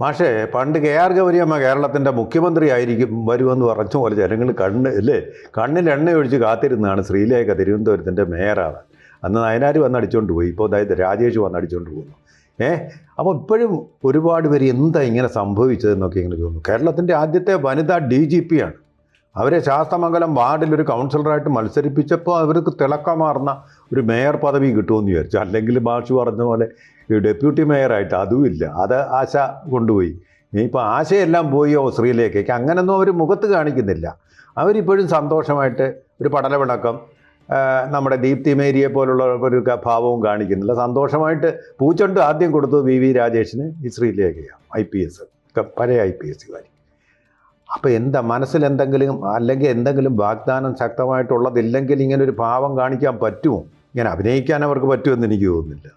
മാഷേ പണ്ട് K R Gouriamma കേരളത്തിന്റെ മുഖ്യമന്ത്രി ആയിരിക്കും വരുമെന്ന് പറഞ്ഞ പോലെ ജനങ്ങൾ കണ്ണ് അല്ലേ? കണ്ണിൽ എണ്ണ ഒഴിച്ച് കാത്തിരുന്നതാണ് ശ്രീലേഖ തിരുവനന്തപുരത്തിന്റെ മേയറാണ്. അന്ന് നയനാർ വന്ന് അടിച്ചുകൊണ്ട് പോയി. ഇപ്പോൾ അതായത് രാജേഷ് വന്ന് അടിച്ചുകൊണ്ട് പോകുന്നു. ഏ? അപ്പോൾ ഇപ്പോഴും ഒരുപാട് പേര് എന്താ ഇങ്ങനെ സംഭവിച്ചതെന്നൊക്കെ ഇങ്ങനെ തോന്നുന്നു. കേരളത്തിന്റെ ആദ്യത്തെ വനിതാ ഡി ജി പി ആണ്. അവരെ ശാസ്തമംഗലം വാർഡിൽ ഒരു കൗൺസിലറായിട്ട് മത്സരിപ്പിച്ചപ്പോൾ അവർക്ക് തിളക്കമാർന്ന ഒരു മേയർ പദവി കിട്ടുമെന്ന് വിചാരിച്ചു. അല്ലെങ്കിൽ മാഷ് പറഞ്ഞ പോലെ ഡെപ്യൂട്ടി മേയറായിട്ട് അതുമില്ല അത് ആശ കൊണ്ടുപോയി. ഇനിയിപ്പോൾ ആശയെല്ലാം പോയോ ശ്രീലേഖയ്ക്ക്. അങ്ങനൊന്നും അവർ മുഖത്ത് കാണിക്കുന്നില്ല. അവരിപ്പോഴും സന്തോഷമായിട്ട് ഒരു പടലവിളക്കം നമ്മുടെ ദീപ്തി മേരിയെ പോലുള്ള ഒരു ഭാവവും കാണിക്കുന്നില്ല. സന്തോഷമായിട്ട് പൂച്ചണ്ട് ആദ്യം കൊടുത്തു വി വി രാജേഷിന് ഈ ഐ പി എസ് പഴയ ഐ പി എസ്സുകാരി അപ്പോൾ എന്താ മനസ്സിൽ എന്തെങ്കിലും അല്ലെങ്കിൽ എന്തെങ്കിലും വാഗ്ദാനം ശക്തമായിട്ടുള്ളതില്ലെങ്കിൽ ഇങ്ങനെ ഒരു ഭാവം കാണിക്കാൻ പറ്റുമോ? ഇങ്ങനെ അഭിനയിക്കാൻ അവർക്ക് പറ്റുമെന്ന് എനിക്ക് തോന്നുന്നില്ല.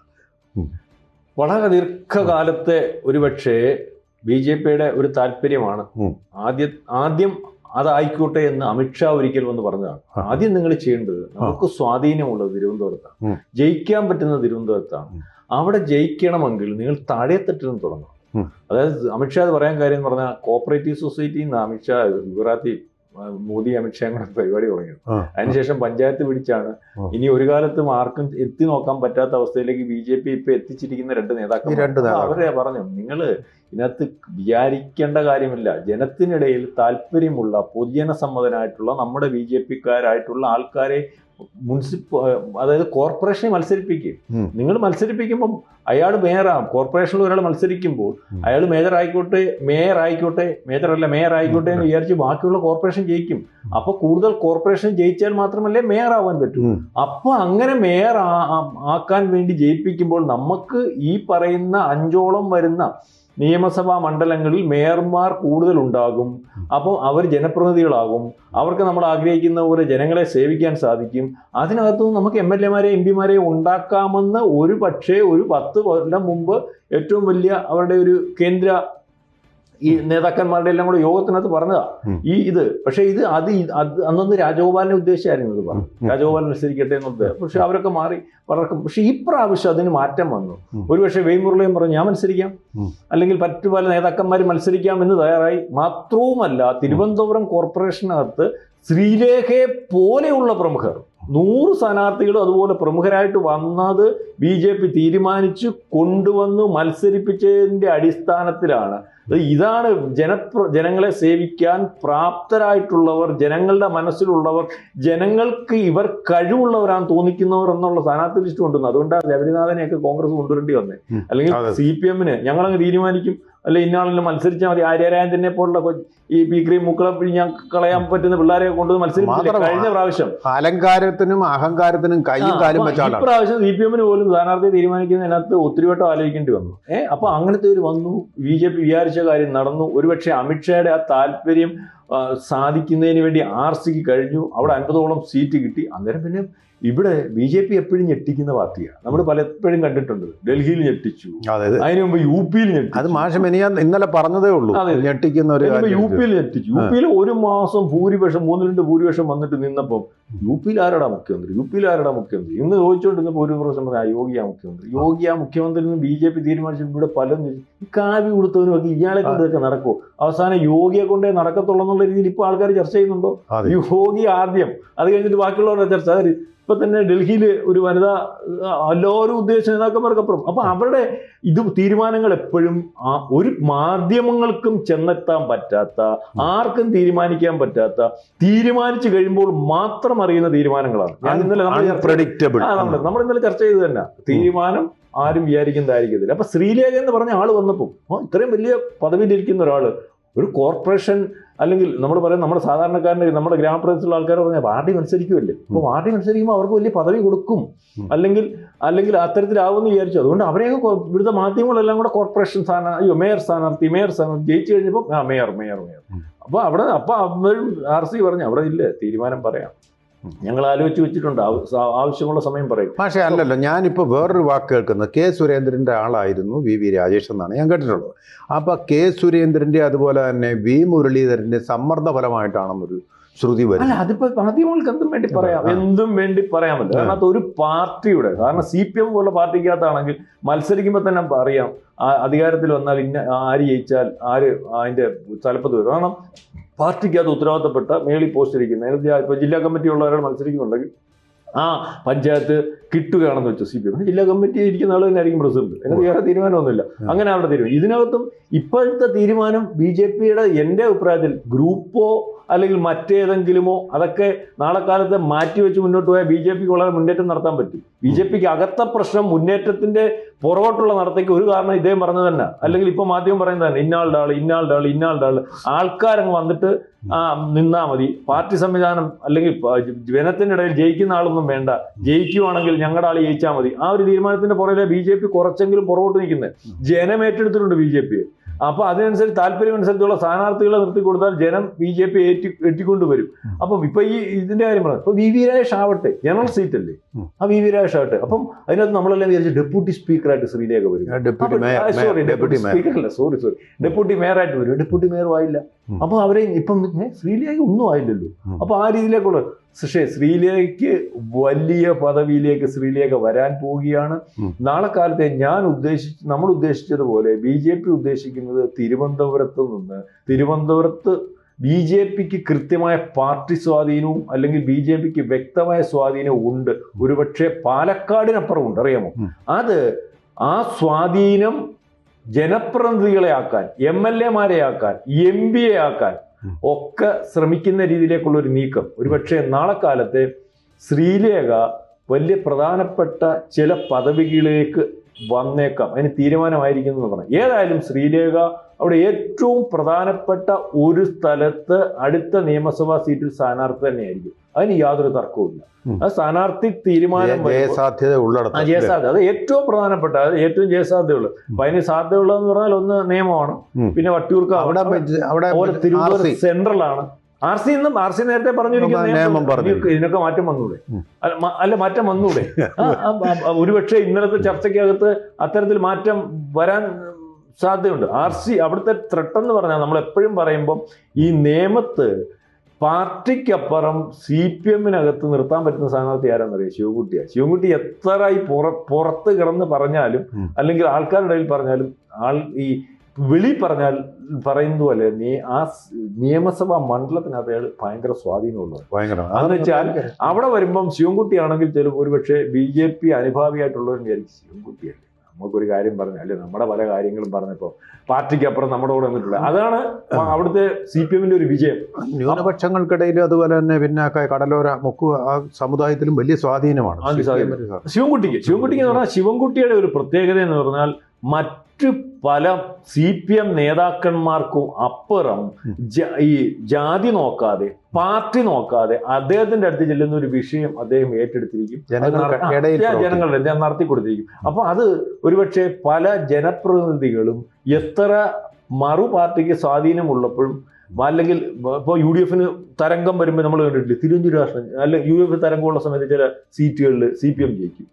വളരെ ദീർഘകാലത്തെ ഒരുപക്ഷെ ബി ജെ പിയുടെ ഒരു താല്പര്യമാണ് ആദ്യ ആദ്യം അതായിക്കോട്ടെ എന്ന് അമിത്ഷാ ഒരിക്കൽ വന്ന് പറഞ്ഞതാണ്. ആദ്യം നിങ്ങൾ ചെയ്യേണ്ടത് നമുക്ക് സ്വാധീനമുള്ളത് തിരുവനന്തപുരത്താണ്. ജയിക്കാൻ പറ്റുന്ന തിരുവനന്തപുരത്താണ്. അവിടെ ജയിക്കണമെങ്കിൽ നിങ്ങൾ താഴെത്തട്ടിൽ നിന്ന് തുടങ്ങണം. അതായത് അമിത്ഷാ അത് പറയാൻ കാര്യം എന്ന് പറഞ്ഞാൽ കോപ്പറേറ്റീവ് സൊസൈറ്റിയിൽ നിന്ന് അമിത്ഷാ ഗുജറാത്തി മോദി അമിത്ഷാ കൂടെ പരിപാടി തുടങ്ങിയത്. അതിനുശേഷം പഞ്ചായത്ത് പിടിച്ചാണ്. ഇനി ഒരു കാലത്തും ആർക്കും എത്തി നോക്കാൻ പറ്റാത്ത അവസ്ഥയിലേക്ക് ബി ജെ പി ഇപ്പൊ എത്തിച്ചിരിക്കുന്ന രണ്ട് നേതാക്കൾ. അവരെ പറഞ്ഞു നിങ്ങൾ ഇതിനകത്ത് വിചാരിക്കേണ്ട കാര്യമില്ല. ജനത്തിനിടയിൽ താല്പര്യമുള്ള പൊതുജനസമ്മതനായിട്ടുള്ള നമ്മുടെ ബി ജെ പിക്കാരായിട്ടുള്ള ആൾക്കാരെ മുനിസിപ്പ അതായത് കോർപ്പറേഷനെ മത്സരിപ്പിക്കും നിങ്ങൾ മത്സരിപ്പിക്കുമ്പോൾ അയാൾ മേയറാകും കോർപ്പറേഷനിൽ ഒരാൾ മത്സരിക്കുമ്പോൾ അയാൾ മേജർ ആയിക്കോട്ടെ മേയർ ആയിക്കോട്ടെ മേജർ അല്ല മേയർ ആയിക്കോട്ടെ എന്ന് വിചാരിച്ച് ബാക്കിയുള്ള കോർപ്പറേഷൻ ജയിക്കും. അപ്പൊ കൂടുതൽ കോർപ്പറേഷൻ ജയിച്ചാൽ മാത്രമല്ലേ മേയർ ആവാൻ പറ്റൂ. അപ്പോൾ അപ്പൊ അങ്ങനെ മേയർ ആക്കാൻ വേണ്ടി ജയിപ്പിക്കുമ്പോൾ നമുക്ക് ഈ പറയുന്ന അഞ്ചോളം വരുന്ന നിയമസഭാ മണ്ഡലങ്ങളിൽ മേയർമാർ കൂടുതൽ ഉണ്ടാകും അപ്പോൾ അവർ ജനപ്രതിനിധികളാകും. അവർക്ക് നമ്മൾ ആഗ്രഹിക്കുന്ന പോലെ ജനങ്ങളെ സേവിക്കാൻ സാധിക്കും. അതിനകത്തുനിന്ന് നമുക്ക് എം എൽ എമാരെ എം പിമാരെ ഉണ്ടാക്കാമെന്ന് ഒരു പക്ഷേ ഒരു പത്ത് കൊല്ലം മുമ്പ് ഏറ്റവും വലിയ അവരുടെ ഒരു കേന്ദ്ര ഈ നേതാക്കന്മാരുടെ എല്ലാം കൂടെ യോഗത്തിനകത്ത് പറഞ്ഞതാ. ഈ ഇത്. പക്ഷേ ഇത് അത് അന്നന്ന് രാജഗോപാലിനെ ഉദ്ദേശിച്ചായിരുന്നു ഇത് പറഞ്ഞു ഉം. രാജഗോപാൽ മത്സരിക്കട്ടെ എന്നുള്ളത് പക്ഷെ അവരൊക്കെ മാറി പലർക്കും പക്ഷെ ഈ പ്രാവശ്യം അതിന് മാറ്റം വന്നു. ഒരുപക്ഷെ വെയ്മുരളിയും പറഞ്ഞു ഞാൻ മത്സരിക്കാം. അല്ലെങ്കിൽ മറ്റു പല നേതാക്കന്മാർ മത്സരിക്കാം എന്ന് തയ്യാറായി. മാത്രവുമല്ല തിരുവനന്തപുരം കോർപ്പറേഷനകത്ത് ശ്രീലേഖയെ പോലെയുള്ള പ്രമുഖർ. നൂറ് സ്ഥാനാർത്ഥികളും അതുപോലെ പ്രമുഖരായിട്ട് വന്നത് ബി ജെ പി തീരുമാനിച്ച് കൊണ്ടുവന്ന് മത്സരിപ്പിച്ചതിന്റെ അടിസ്ഥാനത്തിലാണ്. ഇതാണ് ജനപ്ര ജനങ്ങളെ സേവിക്കാൻ പ്രാപ്തരായിട്ടുള്ളവർ ജനങ്ങളുടെ മനസ്സിലുള്ളവർ ജനങ്ങൾക്ക് ഇവർ കഴിവുള്ളവരാണ് തോന്നിക്കുന്നവർ എന്നുള്ള സ്ഥാനാർത്ഥി ലിസ്റ്റ് കൊണ്ടുവന്നത്. അതുകൊണ്ടാണ് ശബരിനാഥനെയൊക്കെ കോൺഗ്രസ് കൊണ്ടുവരേണ്ടി വന്നത് അല്ലെങ്കിൽ. സി പി എമ്മിന് ഞങ്ങളങ്ങ് തീരുമാനിക്കും. അല്ലെ ഇന്നാളെല്ലാം മത്സരിച്ചാൽ മതി. ആര്യരാജനെ പോലുള്ള ഈ ക്രീം മുക്കള പിഴിഞ്ഞാൽ കളയാൻ പറ്റുന്ന പിള്ളേരെ കൊണ്ടുവന്ന് മത്സരിച്ചില്ല കഴിഞ്ഞ പ്രാവശ്യം. അലങ്കാരത്തിനും അഹങ്കാരത്തിനും കൈയും കാലും വെച്ചാണ്. പ്രാവശ്യം സി പി എമ്മിന് പോലും സ്ഥാനാർത്ഥി തീരുമാനിക്കുന്നതിനകത്ത് ഒത്തിരി വട്ടം ആലോചിക്കേണ്ടി വന്നു. ഏഹ് അപ്പൊ അങ്ങനത്തെ ഒരു വന്നു. ബി ജെ പി വിചാരിച്ച കാര്യം നടന്നു. ഒരുപക്ഷെ അമിത്ഷായുടെ ആ താല്പര്യം സാധിക്കുന്നതിന് വേണ്ടി ആർ സിക്ക് കഴിഞ്ഞു. അവിടെ അൻപതോളം സീറ്റ് കിട്ടി. അന്നേരം പിന്നെ ഇവിടെ ബി ജെ പി എപ്പോഴും ഞെട്ടിക്കുന്ന പാർട്ടിയാണ്. നമ്മൾ പലപ്പോഴും കണ്ടിട്ടുണ്ട്. ഡൽഹിയിൽ ഞെട്ടിച്ചു. അതിനു മുമ്പ് യു പിയിൽ അത് മാഷം മെനിയാൻ ഇന്നലെ പറഞ്ഞതേ ഉള്ളൂ. ഞെട്ടിക്കുന്ന ഒരു യു പിയിൽ ഞെട്ടിച്ചു. യു പിയിൽ ഒരു മാസം ഭൂരിപക്ഷം മൂന്ന് രണ്ട് ഭൂരിപക്ഷം വന്നിട്ട് നിന്നപ്പം യു പിയിൽ ആരുടെ മുഖ്യമന്ത്രി? യു പിയിൽ ആരുടെ മുഖ്യമന്ത്രി? ഇന്ന് ചോദിച്ചുകൊണ്ടിരുന്നപ്പോൾ ഒരു പ്രാവശ്യം പറയാം യോഗിയാ മുഖ്യമന്ത്രി. യോഗിയാ മുഖ്യമന്ത്രി എന്ന് ബി ജെ പി തീരുമാനിച്ചു ഇവിടെ പലരും ഈ കാവി കൊടുത്തവരും ഒക്കെ ഇയാളെ കൊണ്ടൊക്കെ നടക്കുമോ അവസാനം യോഗിയെ കൊണ്ടേ നടക്കത്തുള്ളൂ എന്നുള്ള രീതിയിൽ ഇപ്പോൾ ആൾക്കാർ ചർച്ച ചെയ്യുന്നുണ്ടോ. യോഗി ആദ്യം. അത് കഴിഞ്ഞിട്ട് ബാക്കിയുള്ളവരുടെ ചർച്ച. ഇപ്പൊ തന്നെ ഡൽഹിയിൽ ഒരു വനിത എല്ലാവരും ഉദ്ദേശിച്ച നേതാക്കന്മാർക്കപ്പുറം അപ്പൊ അവരുടെ ഇത് തീരുമാനങ്ങൾ എപ്പോഴും ആ ഒരു മാധ്യമങ്ങൾക്കും ചെന്നെത്താൻ പറ്റാത്ത ആർക്കും തീരുമാനിക്കാൻ പറ്റാത്ത തീരുമാനിച്ചു കഴിയുമ്പോൾ മാത്രം അറിയുന്ന തീരുമാനങ്ങളാണ്. ഞാൻ ഇന്നലെ നമ്മൾ നമ്മൾ ഇന്നലെ ചർച്ച ചെയ്ത് തന്നെ. തീരുമാനം ആരും വിചാരിക്കുന്നതായിരിക്കത്തില്ല അപ്പൊ ശ്രീലേഖ എന്ന് പറഞ്ഞ ആൾ വന്നപ്പോൾ ഇത്രയും വലിയ പദവിയിലിരിക്കുന്ന ഒരാൾ ഒരു കോർപ്പറേഷൻ അല്ലെങ്കിൽ നമ്മൾ പറയാം നമ്മുടെ സാധാരണക്കാരന്റെ നമ്മുടെ ഗ്രാമപ്രദേശത്തുള്ള ആൾക്കാർ പറഞ്ഞാൽ പാർട്ടി മത്സരിക്കുമല്ലേ അപ്പോൾ പാർട്ടി മത്സരിക്കുമ്പോൾ അവർക്ക് വലിയ പദവി കൊടുക്കും. അല്ലെങ്കിൽ അല്ലെങ്കിൽ അത്തരത്തിലാവുമെന്ന് വിചാരിച്ചു. അതുകൊണ്ട് അവരെയൊക്കെ ഇവിടുത്തെ മാധ്യമങ്ങളെല്ലാം കൂടെ കോർപ്പറേഷൻ സ്ഥാനാർത്ഥി അയ്യോ മേയർ സ്ഥാനാർത്ഥി മേയർ സ്ഥാനാർത്ഥി ജയിച്ചു കഴിഞ്ഞപ്പോൾ ആ മേയർ മേയർ മേയർ. അപ്പോൾ അവിടെ അപ്പോൾ അവരും ആർ സി പറഞ്ഞു അവിടെ ഇല്ല തീരുമാനം പറയാം. ഞങ്ങൾ ആലോചിച്ച് വെച്ചിട്ടുണ്ട് ആവശ്യമുള്ള സമയം പറയും. പക്ഷേ അല്ലല്ലോ ഞാനിപ്പോൾ വേറൊരു വാക്ക് കേൾക്കുന്നത്. കെ സുരേന്ദ്രന്റെ ആളായിരുന്നു വി വി രാജേഷ് എന്നാണ് ഞാൻ കേട്ടിട്ടുള്ളത്. അപ്പോൾ കെ സുരേന്ദ്രന്റെ അതുപോലെ തന്നെ വി മുരളീധരന്റെ സമ്മർദ്ദ ഫലമായിട്ടാണെന്നൊരു ശ്രുതി വരും അല്ല അതിപ്പോ മാധ്യമങ്ങൾക്ക് എന്തും വേണ്ടി പറയാം. എന്തും വേണ്ടി പറയാമല്ലോ. കാരണം അത് ഒരു പാർട്ടിയുടെ കാരണം സി പി എം പോലുള്ള പാർട്ടിക്കകത്താണെങ്കിൽ മത്സരിക്കുമ്പോൾ തന്നെ അറിയാം. അധികാരത്തിൽ വന്നാൽ ഇന്ന ആര് ജയിച്ചാൽ ആര് അതിന്റെ തലപ്പത്ത് വരും. കാരണം പാർട്ടിക്കകത്ത് ഉത്തരവാദിത്തപ്പെട്ട മേളിൽ പോസ്റ്റ് ഇരിക്കുന്ന ഇപ്പോൾ ജില്ലാ കമ്മിറ്റി ഉള്ളവരോട് മത്സരിക്കുന്നുണ്ടെങ്കിൽ ആ പഞ്ചായത്ത് കിട്ടുകയാണെന്ന് വെച്ചു സി പി എം ജില്ലാ കമ്മിറ്റി ഇരിക്കുന്ന ആൾ തന്നെ ആയിരിക്കും പ്രസിഡന്റ് എനിക്ക് വേറെ തീരുമാനമൊന്നുമില്ല. അങ്ങനെ അവരുടെ തീരുമാനം ഇതിനകത്തും ഇപ്പോഴത്തെ തീരുമാനം ബി ജെ പിയുടെ എന്റെ അഭിപ്രായത്തിൽ ഗ്രൂപ്പോ അല്ലെങ്കിൽ മറ്റേതെങ്കിലുമോ അതൊക്കെ നാളെ കാലത്ത് മാറ്റിവെച്ച് മുന്നോട്ട് പോയാൽ ബി ജെ പിക്ക് വളരെ മുന്നേറ്റം നടത്താൻ പറ്റും. ബി ജെ പിക്ക് അകത്ത പ്രശ്നം മുന്നേറ്റത്തിന്റെ പുറകോട്ടുള്ള നടത്തേക്ക് ഒരു കാരണം ഇദ്ദേഹം പറഞ്ഞത് തന്നെ. അല്ലെങ്കിൽ ഇപ്പൊ മാധ്യമം പറയുന്നത് തന്നെ ഇന്നാളുടെ ആൾ ഇന്നാളുടെ ആൾ ഇന്നാളുടെ ആൾ. ആൾക്കാരങ്ങ് വന്നിട്ട് ആ നിന്നാ മതി. പാർട്ടി സംവിധാനം അല്ലെങ്കിൽ ജനത്തിന്റെ ഇടയിൽ ജയിക്കുന്ന ആളൊന്നും വേണ്ട. ജയിക്കുവാണെങ്കിൽ ഞങ്ങളുടെ ആൾ ജയിച്ചാൽ മതി. ആ ഒരു തീരുമാനത്തിന്റെ പുറകിലെ ബി ജെ പി കുറച്ചെങ്കിലും പുറകോട്ട് നിൽക്കുന്നത് ജനം ഏറ്റെടുത്തിട്ടുണ്ട് ബി ജെ പി അപ്പൊ അതിനനുസരിച്ച് താല്പര്യമനുസരിച്ചുള്ള സ്ഥാനാർത്ഥികളെ നിർത്തി കൊടുത്താൽ ജനം ബി ജെ പി ഏറ്റി ഏറ്റിക്കൊണ്ട് വരും അപ്പം ഇപ്പൊ ഈ ഇതിന്റെ കാര്യം പറഞ്ഞു ഇപ്പൊ വി വി രാജേഷ് ആവട്ടെ ജനറൽ സീറ്റ് അല്ലേ. ആ വി വി രാജേഷ് ആവട്ടെ അപ്പം അതിനകത്ത് നമ്മളെല്ലാം വിചാരിച്ചു ഡെപ്യൂട്ടി സ്പീക്കറായിട്ട് ശ്രീലേഖ വരും. സോറി ഡെപ്യൂട്ടി സ്പീക്കർ അല്ല സോറി സോറി ഡെപ്യൂട്ടി മേയറായിട്ട് വരും. ഡെപ്യൂട്ടി മേയർ ആയില്ല. അപ്പോൾ അപ്പൊ അവരെ ഇപ്പം ശ്രീലേഖ ഒന്നും ആയില്ലല്ലോ. അപ്പോൾ അപ്പൊ ആ രീതിയിലേക്കുള്ള പക്ഷേ ശ്രീലേഖയ്ക്ക് വലിയ പദവിയിലേക്ക് ശ്രീലേഖ വരാൻ പോവുകയാണ്. നാളെ കാലത്തെ ഞാൻ ഉദ്ദേശിച്ച് നമ്മൾ ഉദ്ദേശിച്ചതുപോലെ ബി ജെ പി ഉദ്ദേശിക്കുന്നത് തിരുവനന്തപുരത്ത് നിന്ന് തിരുവനന്തപുരത്ത് ബി ജെ പിക്ക് കൃത്യമായ പാർട്ടി സ്വാധീനവും അല്ലെങ്കിൽ ബി ജെ പിക്ക് വ്യക്തമായ സ്വാധീനവും ഉണ്ട് ഒരുപക്ഷെ പാലക്കാടിനപ്പുറം ഉണ്ട് അറിയാമോ അത് ആ സ്വാധീനം ജനപ്രതിനിധികളെ ആക്കാൻ എം എൽ എമാരെ ആക്കാൻ എം പിയെ ആക്കാൻ. ഒക്കെ ശ്രമിക്കുന്ന രീതിയിലേക്കുള്ള ഒരു നീക്കം. ഒരുപക്ഷെ നാളെ കാലത്തെ ശ്രീലേഖ വലിയ പ്രധാനപ്പെട്ട ചില പദവികളിലേക്ക് വന്നേക്കാം. അതിന് തീരുമാനമായിരിക്കുന്നു എന്ന് പറഞ്ഞു ഏതായാലും ശ്രീലേഖ അവിടെ ഏറ്റവും പ്രധാനപ്പെട്ട ഒരു സ്ഥലത്ത് അടുത്ത നിയമസഭാ സീറ്റിൽ സ്ഥാനാർത്ഥി തന്നെയായിരിക്കും. അതിന് യാതൊരു തർക്കവുമില്ല. ഇല്ല ആ സ്ഥാനാർത്ഥി തീരുമാനം ജയസാധ്യത ഉള്ളിടത്ത് ജയസാധ്യത. അത് ഏറ്റവും പ്രധാനപ്പെട്ട അത് ഏറ്റവും ജയസാധ്യതയുള്ളത്. അപ്പൊ അതിന് സാധ്യതയുള്ളതെന്ന് പറഞ്ഞാൽ ഒന്ന് നിയമമാണ്. പിന്നെ വട്ടിയൂർക്ക് അവിടെ അവിടെ തിരുവനന്തപുരം സെൻട്രൽ ആണ് ആർ സി എന്നും ആർ സി നേരത്തെ പറഞ്ഞിരിക്കുന്ന പറഞ്ഞു. ഇതിനൊക്കെ- മാറ്റം വന്നൂടെ? അല്ല മാറ്റം വന്നൂടെ? ഒരുപക്ഷെ ഇന്നലത്തെ ചർച്ചയ്ക്കകത്ത് അത്തരത്തിൽ മാറ്റം വരാൻ സാധ്യതയുണ്ട്. ആർ സി അവിടുത്തെ ത്രെട്ട് എന്ന് പറഞ്ഞാൽ നമ്മൾ എപ്പോഴും പറയുമ്പോൾ ഈ നിയമത്ത് പാർട്ടിക്കപ്പുറം സി പി എമ്മിനകത്ത് നിർത്താൻ പറ്റുന്ന സ്ഥാനാർത്ഥി ആരാന്നറിയാം ശിവകുട്ടിയാണ് ശിവകുട്ടി എത്ര ഈ പുറ പുറത്ത് കിടന്ന് പറഞ്ഞാലും അല്ലെങ്കിൽ ആൾക്കാരുടെ ഇടയിൽ പറഞ്ഞാലും ആൾ ഈ വിളി പറഞ്ഞാൽ പറയുന്നത് പോലെ നീ ആ നിയമസഭാ മണ്ഡലത്തിനകത്ത് അയാൾ ഭയങ്കര സ്വാധീനമുള്ളത് ഭയങ്കര. അതെന്ന് വെച്ചാൽ അവിടെ വരുമ്പം ശിവൻകുട്ടിയാണെങ്കിൽ ചിലപ്പോൾ ഒരുപക്ഷെ ബി ജെ പി അനുഭാവിയായിട്ടുള്ളവർ വിചാരിക്കും ശിവൻകുട്ടിയല്ലേ നമുക്കൊരു കാര്യം പറഞ്ഞു അല്ലെ നമ്മുടെ പല കാര്യങ്ങളും പറഞ്ഞപ്പോൾ പാർട്ടിക്ക് അപ്പുറം നമ്മുടെ കൂടെ വന്നിട്ടുള്ളത്. അതാണ് അവിടുത്തെ സി പി എമ്മിന്റെ ഒരു വിജയം. ന്യൂനപക്ഷങ്ങൾക്കിടയിൽ അതുപോലെ തന്നെ പിന്നെ കടലോര മുക്കു ആ സമുദായത്തിലും വലിയ സ്വാധീനമാണ് ശിവൻകുട്ടിക്ക് ശിവൻകുട്ടിക്ക് എന്ന് പറഞ്ഞാൽ ശിവൻകുട്ടിയുടെ ഒരു പ്രത്യേകത എന്ന് പറഞ്ഞാൽ മറ്റു പല സി പി എം നേതാക്കന്മാർക്കും അപ്പുറം ഈ ജാതി നോക്കാതെ പാർട്ടി നോക്കാതെ അദ്ദേഹത്തിന്റെ അടുത്ത് ചെല്ലുന്ന ഒരു വിഷയം അദ്ദേഹം ഏറ്റെടുത്തിരിക്കും. ജനങ്ങളുടെ നടത്തി കൊടുത്തിരിക്കും അപ്പൊ അത് ഒരുപക്ഷെ പല ജനപ്രതിനിധികളും എത്ര മറു പാർട്ടിക്ക് സ്വാധീനമുള്ളപ്പോഴും അല്ലെങ്കിൽ ഇപ്പോൾ യു ഡി എഫിന് തരംഗം വരുമ്പോൾ നമ്മൾ കണ്ടിട്ടില്ലേ? തിരുവഞ്ചൂർ രാഷ്ട്രം അല്ല യു എഫ് തരംഗമുള്ള സമയത്ത് ചില സീറ്റുകളിൽ സി പി എം ജയിക്കും.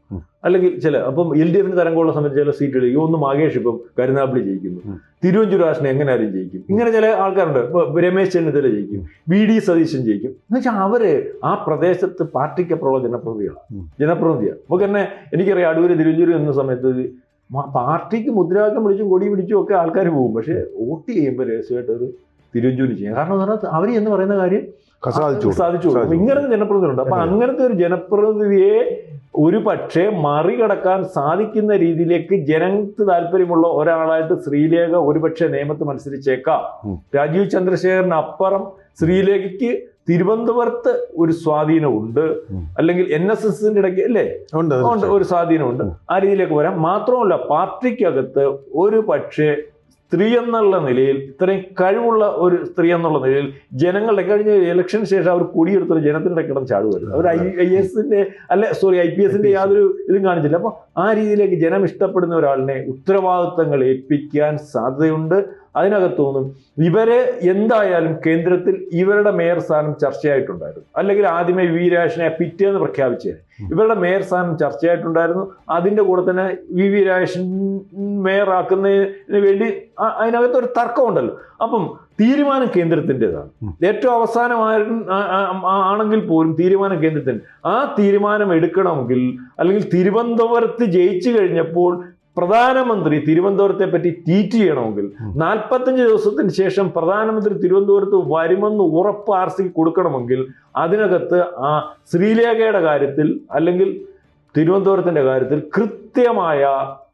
അല്ലെങ്കിൽ ചില അപ്പം എൽ ഡി എഫിന് തരംഗമുള്ള സമയത്ത് ചില സീറ്റുകൾ ഈ ഒന്ന് മാഗേഷ് ഇപ്പം കരുനാപ്പിളി ജയിക്കുന്നു. തിരുവഞ്ചൂർ രാഷ്ട്രം എങ്ങനെയാലും ജയിക്കും. ഇങ്ങനെ ചില ആൾക്കാരുണ്ട്. രമേശ് ചെന്നിത്തല ജയിക്കും. വി ഡി സതീശൻ ജയിക്കും. എന്ന് വെച്ചാൽ അവർ ആ പ്രദേശത്ത് പാർട്ടിക്കപ്പുറമുള്ള ജനപ്രതിനിധികളാണ്. ജനപ്രതിനിധിയാണ് നമുക്ക് തന്നെ എനിക്കറിയാം അടൂര് തിരുവഞ്ചൂർ എന്ന സമയത്ത് പാർട്ടിക്ക് മുദ്രാവാക്യം വിളിച്ചും കൊടി പിടിച്ചും ഒക്കെ ആൾക്കാർ പോകും. പക്ഷേ വോട്ട് ചെയ്യുമ്പോൾ രഹസ്യമായിട്ട് ഒരു തിരുവഞ്ചൂര് ചെയ്യും. കാരണം എന്ന് പറഞ്ഞാൽ അവർ എന്ന് പറയുന്ന കാര്യം സാധിച്ചു സാധിച്ചു ഇങ്ങനത്തെ ജനപ്രതിനിധിയുണ്ട് അപ്പൊ അങ്ങനത്തെ ഒരു ജനപ്രതിനിധിയെ ഒരു പക്ഷേ മറികടക്കാൻ സാധിക്കുന്ന രീതിയിലേക്ക് ജനങ്ങൾക്ക് താല്പര്യമുള്ള ഒരാളായിട്ട് ശ്രീലേഖ ഒരുപക്ഷെ നിയമത്ത് മത്സരിച്ചേക്കാം. രാജീവ് ചന്ദ്രശേഖരന് അപ്പുറം ശ്രീലേഖയ്ക്ക് തിരുവനന്തപുരത്ത് ഒരു സ്വാധീനമുണ്ട്. അല്ലെങ്കിൽ എൻ എസ് എസിന്റെ ഇടയ്ക്ക് അല്ലേ? ഉണ്ട് ഒരു സ്വാധീനമുണ്ട്. ആ രീതിയിലേക്ക് വരാം. മാത്രമല്ല പാർട്ടിക്കകത്ത് ഒരു പക്ഷേ സ്ത്രീ എന്നുള്ള നിലയിൽ ഇത്രയും കഴിവുള്ള ഒരു സ്ത്രീ എന്നുള്ള നിലയിൽ ജനങ്ങളുടെ കഴിഞ്ഞ ഇലക്ഷന് ശേഷം അവർ കുടിയെടുത്തൊരു ജനത്തിന്റെ കിടന്ന് ചാടുമായിരുന്നു അവർ ഐ ഐ എസിന്റെ അല്ലെ സോറി ഐ പി എസിന്റെ യാതൊരു ഇതും കാണിച്ചില്ല. അപ്പൊ ആ രീതിയിലേക്ക് ജനം ഇഷ്ടപ്പെടുന്ന ഒരാളിനെ ഉത്തരവാദിത്തങ്ങൾ ഏൽപ്പിക്കാൻ സാധ്യതയുണ്ട്. അതിനകത്തു നിന്നും ഇവർ എന്തായാലും കേന്ദ്രത്തിൽ ഇവരുടെ മേയർ സ്ഥാനം ചർച്ചയായിട്ടുണ്ടായിരുന്നു. അല്ലെങ്കിൽ ആദ്യമേ വി രാജനെ പിറ്റേന്ന് പ്രഖ്യാപിച്ചേ. ഇവരുടെ മേയർ സ്ഥാനം ചർച്ചയായിട്ടുണ്ടായിരുന്നു. അതിന്റെ കൂടെ തന്നെ വി വി രാജൻ മേയറാക്കുന്നതിന് വേണ്ടി അതിനകത്ത് ഒരു തർക്കമുണ്ടല്ലോ അപ്പം തീരുമാനം കേന്ദ്രത്തിന്റെതാണ്. ഏറ്റവും അവസാനമായ ആണെങ്കിൽ പോലും തീരുമാനം കേന്ദ്രത്തിന്റെ ആ തീരുമാനം എടുക്കണമെങ്കിൽ അല്ലെങ്കിൽ തിരുവനന്തപുരത്ത് ജയിച്ചു കഴിഞ്ഞപ്പോൾ പ്രധാനമന്ത്രി തിരുവനന്തപുരത്തെ പറ്റി ട്വീറ്റ് ചെയ്യണമെങ്കിൽ. നാൽപ്പത്തഞ്ച് ദിവസത്തിന് ശേഷം പ്രധാനമന്ത്രി തിരുവനന്തപുരത്ത് വരുമെന്ന് ഉറപ്പ് ആർ സി കൊടുക്കണമെങ്കിൽ അതിനകത്ത് ആ ശ്രീലേഖയുടെ കാര്യത്തിൽ അല്ലെങ്കിൽ തിരുവനന്തപുരത്തിന്റെ കാര്യത്തിൽ കൃത്യമായ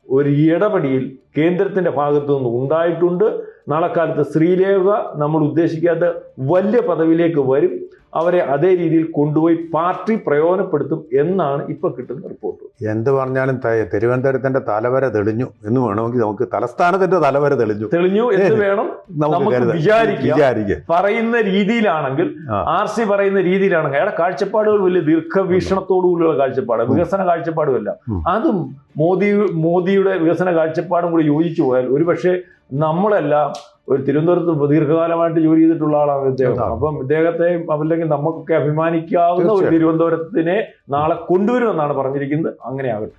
ഒരു ഇടപെടിയിൽ കേന്ദ്രത്തിന്റെ ഭാഗത്തു നിന്ന് ഉണ്ടായിട്ടുണ്ട് നാളെ കാലത്ത് ശ്രീലേഖ നമ്മൾ ഉദ്ദേശിക്കാത്ത വലിയ പദവിയിലേക്ക് വരും. അവരെ അതേ രീതിയിൽ കൊണ്ടുപോയി പാർട്ടി പ്രയോജനപ്പെടുത്തും എന്നാണ് ഇപ്പൊ കിട്ടുന്ന റിപ്പോർട്ട്. എന്ത് പറഞ്ഞാലും തിരുവനന്തപുരത്തിന്റെ തലവര തെളിഞ്ഞു എന്ന് വേണമെങ്കിൽ നമുക്ക് തലസ്ഥാനത്തിന്റെ തലവര തെളിഞ്ഞു. തെളിഞ്ഞു എന്ന് വേണം നമുക്ക് നമുക്ക് കരുതാം. വിചാരിക്കാം. വിചാരിക്കാം. പറയുന്ന രീതിയിലാണെങ്കിൽ. ആർ സി പറയുന്ന രീതിയിലാണെങ്കിൽ അയാളുടെ കാഴ്ചപ്പാടുകൾ വലിയ ദീർഘവീക്ഷണത്തോടുകൂടിയുള്ള കാഴ്ചപ്പാട് വികസന കാഴ്ചപ്പാടുമല്ല. അതും മോദി മോദിയുടെ വികസന കാഴ്ചപ്പാടും കൂടി യോജിച്ചു പോയാൽ ഒരുപക്ഷെ നമ്മളെല്ലാം ഒരു തിരുവനന്തപുരത്ത് ദീർഘകാലമായിട്ട് ജോലി ചെയ്തിട്ടുള്ള ആളാണ് ഇദ്ദേഹം. അപ്പം ഇദ്ദേഹത്തെ അല്ലെങ്കിൽ നമുക്കൊക്കെ അഭിമാനിക്കാവുന്ന ഒരു. തിരുവനന്തപുരത്തിനെ നാളെ കൊണ്ടുവരുമെന്നാണ് പറഞ്ഞിരിക്കുന്നത് അങ്ങനെ ആകട്ടെ